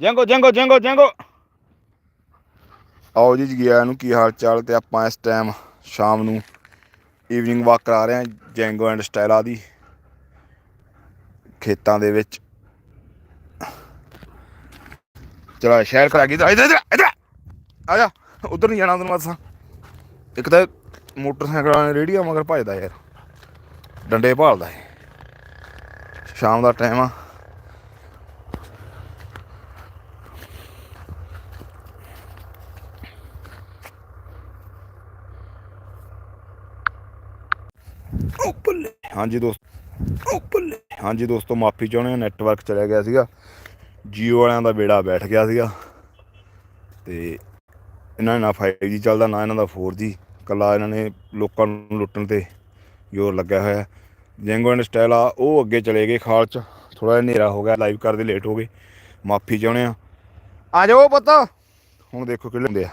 ਜੰਗੋ ਜੰਗੋ ਜੰਗੋ ਜੰਗੋ। ਆਓ ਜੀ ਜੀ ਗਿਆ ਨੂੰ ਕੀ ਹਾਲ ਚਾਲ ਤੇ ਆਪਾਂ ਇਸ ਟਾਈਮ ਸ਼ਾਮ ਨੂੰ ਈਵਨਿੰਗ ਵਾਕ ਕਰਾ ਰਹੇ ਹਾਂ ਜੈਂਗੋ ਐਂਡ ਸਟਾਈਲਾ ਦੀ। ਖੇਤਾਂ ਦੇ ਵਿੱਚ। ਚਲਾ, ਸ਼ਹਿਰ ਕਰਾ ਗਈ ਇਧਰ ਇਧਰ ਇਧਰ। ਆ ਜਾ, ਉਧਰ ਨਹੀਂ ਜਾਣਾ ਤੈਨੂੰ ਮਸਾਂ ਇੱਕ ਤਾਂ ਮੋਟਰਸਾਈਕਲ ਵਾਲੇ ਰੇੜੀਆਂ ਮਗਰ ਭਜਦਾ ਯਾਰ। ਡੰਡੇ ਭਾਲਦਾ ਹੈ ਸ਼ਾਮ ਦਾ ਟਾਈਮ ਆ। ਹਾਂਜੀ ਦੋਸਤ। ਉਹ ਹਾਂਜੀ ਦੋਸਤੋ, ਮਾਫੀ ਚਾਹੁੰਦੇ ਹਾਂ ਨੈਟਵਰਕ ਚਲਿਆ ਗਿਆ ਸੀਗਾ। ਜੀਓ ਵਾਲਿਆਂ ਦਾ ਬੇੜਾ ਬੈਠ ਗਿਆ ਸੀਗਾ। ਤੇ ਇਹਨਾਂ ਨਾਲ 5G ਚੱਲਦਾ, ਨਾ ਇਹਨਾਂ ਦਾ 4G ਕੱਲਾ ਇਹਨਾਂ ਨੇ ਲੋਕਾਂ ਨੂੰ ਲੁੱਟਣ ਤੇ ਜ਼ੋਰ ਲੱਗਿਆ ਹੋਇਆ। ਜੈਂਗੋ ਐਂਡ ਸਟਾਈਲ ਆ ਉਹ ਅੱਗੇ ਚਲੇ ਗਏ ਖਾਲ ਚ। ਥੋੜਾ ਜਿਹਾ ਹਨੇਰਾ ਹੋ ਗਿਆ ਲਾਈਵ ਕਰਦੇ ਲੇਟ ਹੋ ਗਏ। ਮਾਫੀ ਚਾਹੁੰਦੇ ਆ ਆ ਜਾਓ ਪੁੱਤ। ਹੁਣ ਦੇਖੋ ਕਿਹੜੇ ਹੁੰਦੇ ਆ।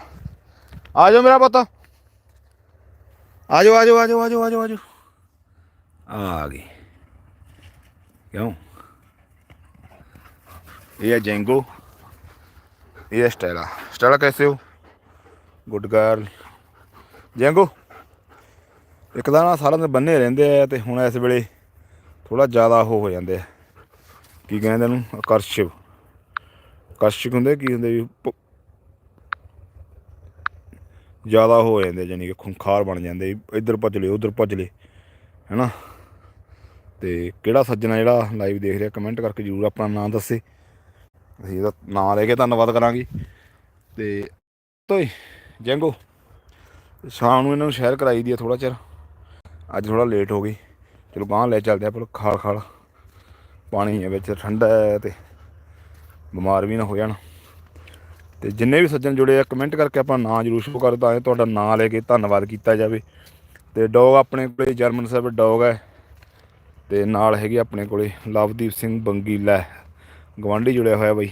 ਆ ਜਾਓ ਮੇਰਾ ਪੁੱਤ। ਆ ਜਾਓ ਆ ਜਾਓ ਆ ਜਾਓ ਆ ਜਾਓ ਆ ਜਾਓ। ਆ ਗਈ। ਕਿਉਂ? ਇਹ ਹੈ ਜੈਂਗੋ। ਇਹ ਹੈ ਸਟੈਲਾ। ਸਟੈਲਾ ਕੈਸੇ ਹੋ? Good girl. ਜੈਂਗੋ, ਇੱਕ ਤਾਂ ਨਾ ਸਾਰਾ ਦਿਨ ਬੰਨੇ ਰਹਿੰਦੇ ਆ ਤੇ ਹੁਣ ਇਸ ਵੇਲੇ ਥੋੜਾ ਜ਼ਿਆਦਾ ਉਹ ਹੋ ਜਾਂਦੇ ਆ। ਕੀ ਕਹਿੰਦੇ ਇਹਨੂੰ? ਆਕਰਸ਼ਿਵ। ਆਕਰਸ਼ਿਕ ਹੁੰਦੇ ਕੀ ਹੁੰਦੇ ਵੀ ਜ਼ਿਆਦਾ ਹੋ ਜਾਂਦੇ ਜਾਨੀ ਕਿ ਖੁੰਖਾਰ ਬਣ ਜਾਂਦੇ ਇੱਧਰ ਭੱਜ ਲੇ ਉੱਧਰ ਭੱਜ ਲੇ ਹੈਨਾ? ਤੇ ਕਿਹੜਾ ਸੱਜਣਾ ਜਿਹੜਾ ਲਾਈਵ ਦੇਖ ਰਿਹਾ ਕਮੈਂਟ ਕਰਕੇ ਜਰੂਰ ਆਪਣਾ ਨਾਮ ਦੱਸੇ। ਅਸੀਂ ਇਹਦਾ ਨਾਮ ਲੈ ਕੇ ਧੰਨਵਾਦ ਕਰਾਂਗੇ। ਤੇ ਤੋਈ ਜੈਂਗੋ, ਸ਼ਾਮ ਨੂੰ ਇਹਨਾਂ ਨੂੰ ਸ਼ਹਿਰ ਕਰਾਈ ਦੀ ਆ ਥੋੜਾ ਚਿਰ। ਅੱਜ ਥੋੜਾ ਲੇਟ ਹੋ ਗਈ। ਚਲੋ ਗਾਂ ਲੈ ਚੱਲਦੇ ਆ ਪਰ ਖਾਲ ਖਾਲ। ਪਾਣੀ ਹੈ ਵਿੱਚ ਠੰਡਾ ਹੈ ਤੇ ਬਿਮਾਰ ਵੀ ਨਾ ਹੋ ਜਾਣ। ਤੇ ਜਿੰਨੇ ਵੀ ਸੱਜਣ ਜੁੜੇ ਆ ਕਮੈਂਟ ਕਰਕੇ ਆਪਣਾ ਨਾਂ ਜਰੂਰ ਸ਼ੋ ਕਰ ਤਾਂ ਤੁਹਾਡਾ ਨਾਂ ਲੈ ਕੇ ਧੰਨਵਾਦ ਕੀਤਾ ਜਾਵੇ। ਤੇ ਡੌਗ ਆਪਣੇ ਕੋਲੇ ਜਰਮਨ ਸਾਹਿਬ ਡੌਗ ਹੈ ਤੇ ਨਾਲ ਹੈਗੇ ਆਪਣੇ ਕੋਲੇ ਲਵਦੀਪ ਸਿੰਘ ਬੰਗੀਲਾ ਗਵਾਂਢੀ ਜੁੜਿਆ ਹੋਇਆ ਬਾਈ।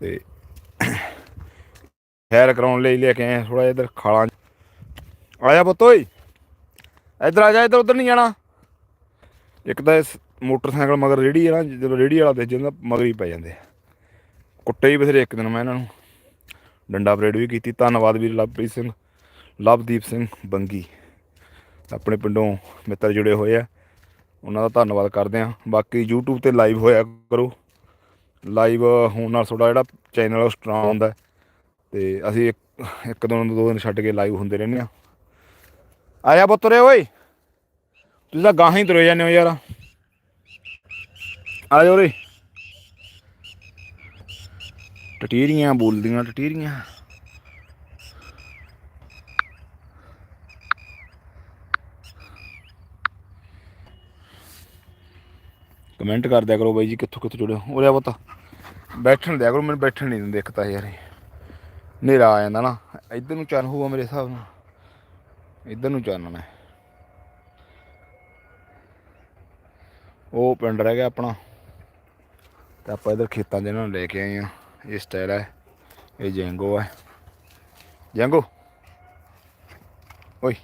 ਤੇ ਖੈਰ ਕਰਾਉਣ ਲਈ ਲੈ ਕੇ ਆਏ ਥੋੜਾ ਜਿਹਾ ਇਧਰ ਖਾਲਾਂ ਆਇਆ ਪੁੱਤ ਓਏ। ਇੱਧਰ ਆ ਜਾ, ਇੱਧਰ ਉਧਰ ਨਹੀਂ ਜਾਣਾ। ਇੱਕ ਤਾਂ ਇਸ ਮੋਟਰਸਾਈਕਲ ਮਗਰ ਰੇੜੀ ਹੈ ਨਾ, ਜਦੋਂ ਰੇੜੀ ਵਾਲਾ ਦੇਖ ਜਾਂਦਾ ਮਗਰ ਹੀ ਪੈ ਜਾਂਦੇ ਆ। ਕੁੱਟੇ ਹੀ ਬਥੇਰੇ ਇੱਕ ਦਿਨ ਮੈਂ ਇਹਨਾਂ ਨੂੰ। ਡੰਡਾ ਪਰੇਡ ਵੀ ਕੀਤੀ। ਧੰਨਵਾਦ ਵੀਰ ਲਵਪ੍ਰੀਤ ਸਿੰਘ, ਲਵਦੀਪ ਸਿੰਘ ਬੰਗੀ। ਆਪਣੇ ਪਿੰਡੋਂ ਮਿੱਤਰ ਜੁੜੇ ਹੋਏ ਆ। ਉਹਨਾਂ ਦਾ ਧੰਨਵਾਦ ਕਰਦੇ ਆ ਬਾਕੀ YouTube ਤੇ ਲਾਈਵ ਹੋਇਆ ਕਰੋ। ਲਾਈਵ ਹੋਣ ਨਾਲ ਤੁਹਾਡਾ ਜਿਹੜਾ ਚੈਨਲ ਉਹ ਸਟਰੋਂਗ ਹੁੰਦਾ। ਹੈ। ਤੇ ਅਸੀਂ ਇੱਕ ਇੱਕ ਦੋ ਦੋ ਦਿਨ ਛੱਡ ਕੇ ਲਾਈਵ ਹੁੰਦੇ ਰਹਿੰਦੇ ਆ ਆਇਆ ਪੁੱਤਰੇ ਓਏ। ਤੁਸੀਂ ਤਾਂ ਗਾਹਾਂ ਹੀ ਤੁਰੇ ਜਾਂਦੇ ਹੋ ਯਾਰ। ਆ ਜਾਓ ਰੇ ਟਟੀਰੀਆਂ ਬੋਲਦੀਆਂ, ਟਟੀਰੀਆਂ। ਕਮੈਂਟ ਕਰ ਦਿਆ ਕਰੋ ਬਾਈ ਜੀ, ਕਿੱਥੋਂ ਕਿੱਥੋਂ ਜੁੜੇ ਹੋ? ਉਰੇ ਪਤਾ। ਬੈਠਣ ਦਿਆ ਕਰੋ, ਮੈਨੂੰ ਬੈਠਣ ਨਹੀਂ ਦਿੰਦੇ ਇੱਕ ਤਾਂ ਯਾਰ ਹਨੇਰਾ ਆ ਜਾਂਦਾ ਨਾ, ਇੱਧਰ ਨੂੰ ਚੰਨ ਹੋਊਗਾ ਮੇਰੇ ਹਿਸਾਬ ਨਾਲ। ਇੱਧਰ ਨੂੰ ਚਾਨਣ ਹੈ ਉਹ ਪਿੰਡ ਰਹਿ ਗਿਆ ਆਪਣਾ। ਤੇ ਆਪਾਂ ਇਧਰ ਖੇਤਾਂ ਦੇ ਨਾਲ ਲੈ ਕੇ ਆਏ ਆ। ਇਹ ਸਟਾਈਲ ਹੈ ਇਹ ਜੈਂਗੋ ਹੈ ਜੈਂਗੋ ਓਏ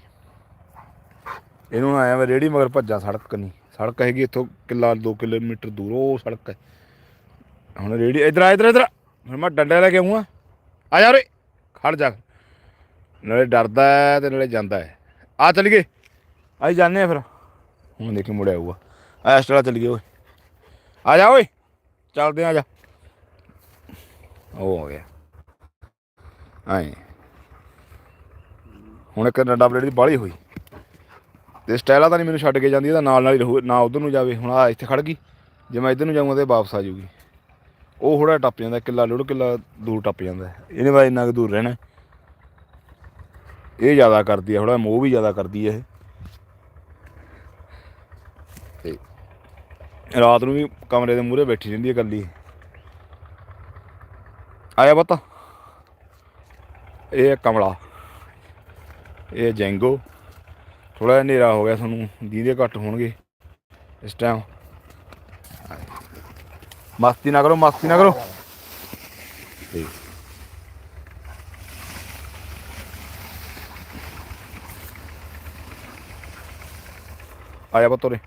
ਇਹਨੂੰ ਆਇਆ ਮੈਂ ਰੇੜੀ ਮਗਰ ਭੱਜਾਂ ਸੜਕ ਨਹੀਂ ਸੜਕ ਹੈਗੀ ਇੱਥੋਂ ਕਿੱਲਾ 2 ਕਿਲੋਮੀਟਰ ਦੂਰ ਉਹ ਸੜਕ ਹੈ ਹੁਣ ਰੇੜੀ ਇਧਰ ਆ ਇਧਰ ਇਧਰ ਹੁਣ ਮੈਂ ਡੰਡਾ ਲੈ ਕੇ ਆਉਂਗਾ ਆ ਜਾ ਰੇ ਖੜ ਜਾ ਨਾਲੇ ਡਰਦਾ ਹੈ ਤੇ ਨਾਲੇ ਜਾਂਦਾ ਹੈ ਆ ਚੱਲ ਗਏ ਆਈ ਜਾਂਦੇ ਆ ਫਿਰ ਹੁਣ ਦੇਖੀ ਮੁੜਿਆ ਆਊਗਾ ਆ ਇਸ ਤਰ੍ਹਾਂ ਚੱਲ ਗਏ ਓਏ ਆ ਜਾ ਓਏ ਚੱਲਦੇ ਆ ਜਾ ਉਹ ਹੋ ਗਿਆ। ਆਏ। ਹੁਣ ਇੱਕ ਡੰਡਾ ਪਲੇਟ ਦੀ ਬਾਲੀ ਹੋਈ। ਤੇ ਸਟਾਈਲਾ ਤਾਂ ਨਹੀਂ ਮੈਨੂੰ ਛੱਡ ਕੇ ਜਾਂਦੀ ਇਹਦਾ ਨਾਲ ਨਾਲ ਹੀ ਰਹੂ, ਨਾ ਉਧਰ ਨੂੰ ਜਾਵੇ। ਹੁਣ ਆ ਇੱਥੇ ਖੜ ਗਈ। ਜੇ ਮੈਂ ਇੱਧਰ ਨੂੰ ਜਾਊਂਗਾ ਤੇ ਵਾਪਸ ਆ ਜਾਊਗੀ। ਉਹ ਥੋੜਾ ਟੱਪ ਜਾਂਦਾ, ਕਿੱਲਾ ਡੇਢ ਕਿੱਲਾ ਦੂਰ ਟੱਪ ਜਾਂਦਾ। ਇਹਨੇ ਬਾਅਦ ਇੰਨਾ ਕੁ ਦੂਰ ਰਹਿਣਾ। ਇਹ ਜ਼ਿਆਦਾ ਕਰਦੀ ਹੈ ਥੋੜਾ ਮੋਹ ਵੀ ਜ਼ਿਆਦਾ ਕਰਦੀ ਹੈ ਇਹ। ਤੇ ਰਾਤ ਨੂੰ ਵੀ ਕਮਰੇ ਦੇ ਮੂਹਰੇ ਬੈਠੀ ਰਹਿੰਦੀ ਹੈ ਇਕੱਲੀ। ਆਇਆ ਪਤਾ। ਇਹ ਕਮਲਾ। ਇਹ ਜੈਂਗੋ। ਥੋੜਾ ਜਿਹਾ ਹਨੇਰਾ ਹੋ ਗਿਆ ਤੁਹਾਨੂੰ ਦੀਦੇ ਘੱਟ ਹੋਣਗੇ ਇਸ ਟਾਈਮ ਮਸਤੀ ਨਾ ਕਰੋ, ਮਸਤੀ ਨਾ ਕਰੋ। ਤੇ ਆਇਆ ਬਤੋਰੇ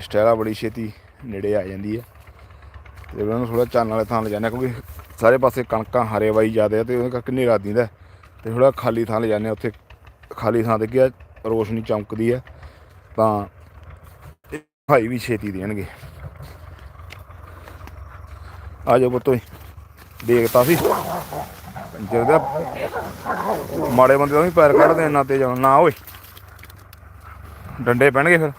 ਸਟੈਲਾ ਬੜੀ ਛੇਤੀ ਨੇੜੇ ਆ ਜਾਂਦੀ ਹੈ। ਤੇ ਉਹਨਾਂ ਨੂੰ ਥੋੜਾ ਚਾਨਣ ਵਾਲੇ ਥਾਂ ਲੈ ਜਾਂਦੇ ਹਾਂ ਕਿਉਂਕਿ ਸਾਰੇ ਪਾਸੇ ਕਣਕਾਂ ਹਰੇ ਵਾਈ ਜਾਂਦੇ ਆ ਤੇ ਉਹਦੇ ਕਰਕੇ ਹਨੇਰਾ ਦਿੰਦਾ ਤੇ ਥੋੜਾ ਖਾਲੀ ਥਾਂ ਲੈ ਜਾਂਦੇ ਹਾਂ ਉੱਥੇ। ਖਾਲੀ ਥਾਂ ਤੇ ਕੀ ਆ, ਰੋਸ਼ਨੀ ਚਮਕਦੀ ਆ ਤਾਂ ਇਹ ਭਾਈ ਵੀ ਛੇਤੀ ਦੇਣਗੇ। ਆ ਜਾਓ ਪੁੱਤੋ ਦੇਖਤਾ ਸੀ। ਜਿਹੜਾ ਮਾੜੇ ਬੰਦੇ ਦਾ ਵੀ ਪੈਰ ਕੱਢਦੇ ਇੰਨਾ ਤੇਜ਼ ਨਾ ਓਏ। ਡੰਡੇ ਪੈਣਗੇ ਫਿਰ।